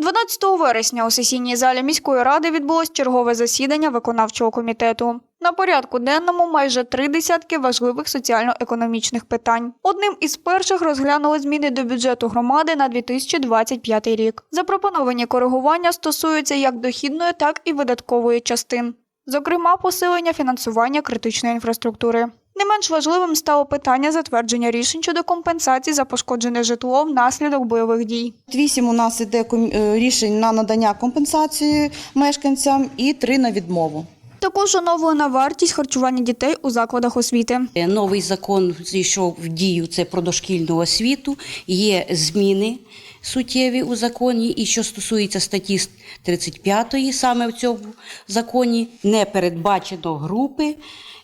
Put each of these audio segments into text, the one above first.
12 вересня у сесійній залі міської ради відбулось чергове засідання виконавчого комітету. На порядку денному майже три десятки важливих соціально-економічних питань. Одним із перших розглянули зміни до бюджету громади на 2025 рік. Запропоновані коригування стосуються як дохідної, так і видаткової частин. Зокрема, посилення фінансування критичної інфраструктури. Не менш важливим стало питання затвердження рішень щодо компенсації за пошкоджене житло внаслідок бойових дій. Вісім у нас іде е, рішень на надання компенсації мешканцям і три на відмову. Також оновлена вартість харчування дітей у закладах освіти. Е, Новий закон зійшов в дію це про дошкільну освіту. Є зміни суттєві у законі. І що стосується статті 35, саме в цьому законі не передбачено групи.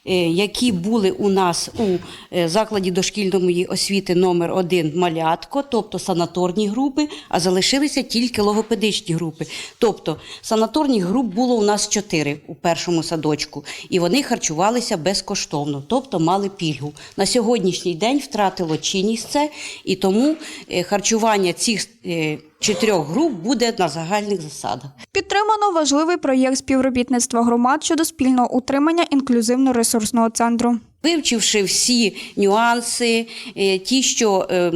е, Які були у нас у е, закладі дошкільної освіти номер 1 малятко, тобто санаторні групи, а залишилися тільки логопедичні групи. Тобто санаторних груп було у нас чотири у першому садочку, і вони харчувалися безкоштовно, тобто мали пільгу. На сьогоднішній день втратило чинність це, і тому е, харчування цих е, чотирьох груп буде на загальних засадах. Підтримано важливий проєкт співробітництва громад щодо спільного утримання інклюзивно-ресурсного центру. Вивчивши всі нюанси, е, ті, що е,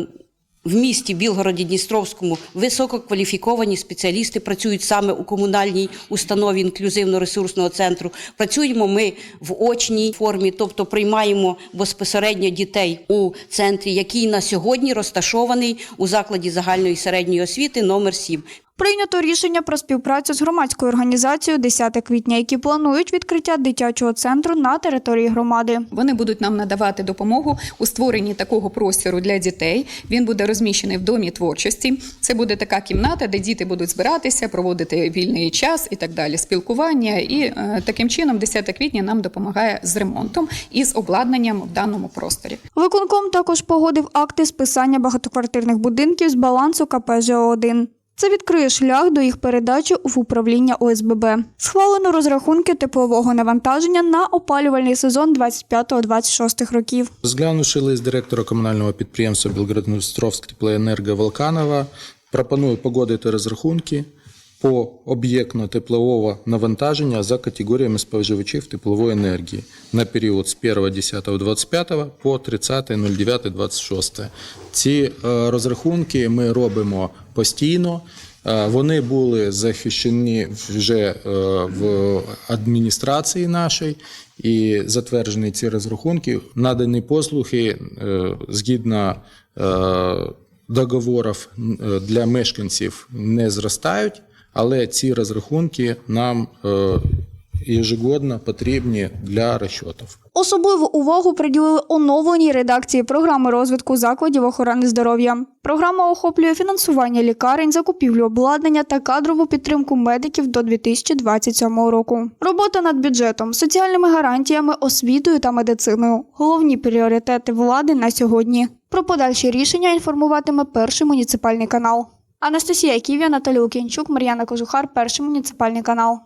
в місті Білгороді Дністровському висококваліфіковані спеціалісти працюють саме у комунальній установі інклюзивно-ресурсного центру. Працюємо ми в очній формі, тобто приймаємо безпосередньо дітей у центрі, який на сьогодні розташований у закладі загальної середньої освіти номер 7. Прийнято рішення про співпрацю з громадською організацією 10 квітня, які планують відкриття дитячого центру на території громади. Вони будуть нам надавати допомогу у створенні такого простору для дітей. Він буде розміщений в домі творчості. Це буде така кімната, де діти будуть збиратися, проводити вільний час і так далі, спілкування. І е, таким чином 10 квітня нам допомагає з ремонтом і з обладнанням в даному просторі. Виконком також погодив акти списання багатоквартирних будинків з балансу КП ЖО-1. Це відкриє шлях до їх передачі в управління ОСББ. Схвалено розрахунки теплового навантаження на опалювальний сезон 25-26 років. Розглянувши лист директора комунального підприємства Білгород-Дністровськ теплоенерго Волканова, пропоную погодити розрахунки по об'єктно теплового навантаження за категоріями споживачів теплової енергії на період з 1.10.25 по 30.09.26. Ці е, розрахунки ми робимо постійно. Е, Вони були захищені вже е, в адміністрації нашій і затверджені ці розрахунки. Надані послуги згідно договорів для мешканців не зростають, але ці розрахунки нам е, ежегодно потрібні для розчотів. Особливу увагу приділили оновленій редакції програми розвитку закладів охорони здоров'я. Програма охоплює фінансування лікарень, закупівлю обладнання та кадрову підтримку медиків до 2027 року. Робота над бюджетом, соціальними гарантіями, освітою та медициною головні пріоритети влади на сьогодні. Про подальші рішення інформуватиме перший муніципальний канал. Анастасія Ків'я, Наталія Лукінчук, Мар'яна Кожухар, перший муніципальний канал.